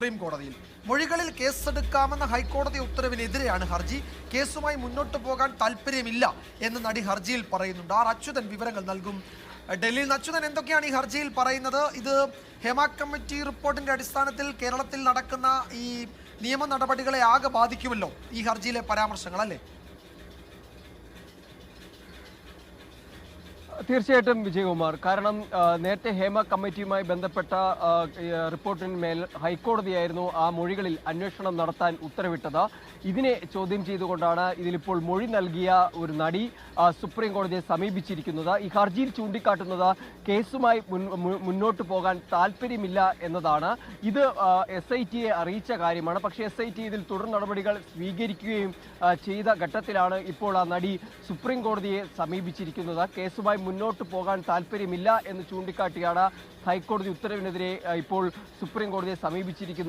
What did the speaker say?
Supreme കോടതിയിൽ. മൊഴികളിൽ കേസെടുക്കാമെന്ന ഹൈക്കോടതി ഉത്തരവിനെതിരെയാണ് ഹർജി. കേസുമായി മുന്നോട്ട് പോകാൻ താല്പര്യമില്ല എന്ന് നടി ഹർജിയിൽ പറയുന്നുണ്ട്. ആർ അച്യുതൻ വിവരങ്ങൾ നൽകും. ഡൽഹിയിൽ നിന്ന് അച്യുതൻ എന്തൊക്കെയാണ് ഈ ഹർജിയിൽ പറയുന്നത്? ഇത് ഹെമ കമ്മിറ്റി റിപ്പോർട്ടിന്റെ അടിസ്ഥാനത്തിൽ കേരളത്തിൽ നടക്കുന്ന ഈ നിയമ നടപടികളെ ആകെ ബാധിക്കുമല്ലോ ഈ ഹർജിയിലെ പരാമർശങ്ങൾ അല്ലേ തീർച്ചയായിട്ടും വിജയകുമാർ. കാരണം നേരത്തെ ഹേമ കമ്മിറ്റിയുമായി ബന്ധപ്പെട്ട റിപ്പോർട്ടിന്മേൽ ഹൈക്കോടതിയായിരുന്നു ആ മൊഴികളിൽ അന്വേഷണം നടത്താൻ ഉത്തരവിട്ടത്. ഇതിനെ ചോദ്യം ചെയ്തുകൊണ്ടാണ് ഇതിലിപ്പോൾ മൊഴി നൽകിയ ഒരു നടി സുപ്രീം കോടതിയെ സമീപിച്ചിരിക്കുന്നത്. ഈ ഹർജിയിൽ ചൂണ്ടിക്കാട്ടുന്നത് കേസുമായി മുന്നോട്ട് പോകാൻ താല്പര്യമില്ല എന്നതാണ്. ഇത് എസ് ഐ ടിയെ അറിയിച്ച കാര്യമാണ്. പക്ഷേ എസ് ഐ ടി ഇതിൽ തുടർ നടപടികൾ സ്വീകരിക്കുകയും ചെയ്ത ഘട്ടത്തിലാണ് ഇപ്പോൾ ആ നടി സുപ്രീം കോടതിയെ സമീപിച്ചിരിക്കുന്നത്. കേസുമായി മുന്നോട്ട് പോകാൻ താല്പര്യമില്ല എന്ന് ചൂണ്ടിക്കാട്ടിയാണ് ഹൈക്കോടതി ഉത്തരവിനെതിരെ ഇപ്പോൾ സുപ്രീം കോടതിയെ സമീപിച്ചിരിക്കുന്നത്.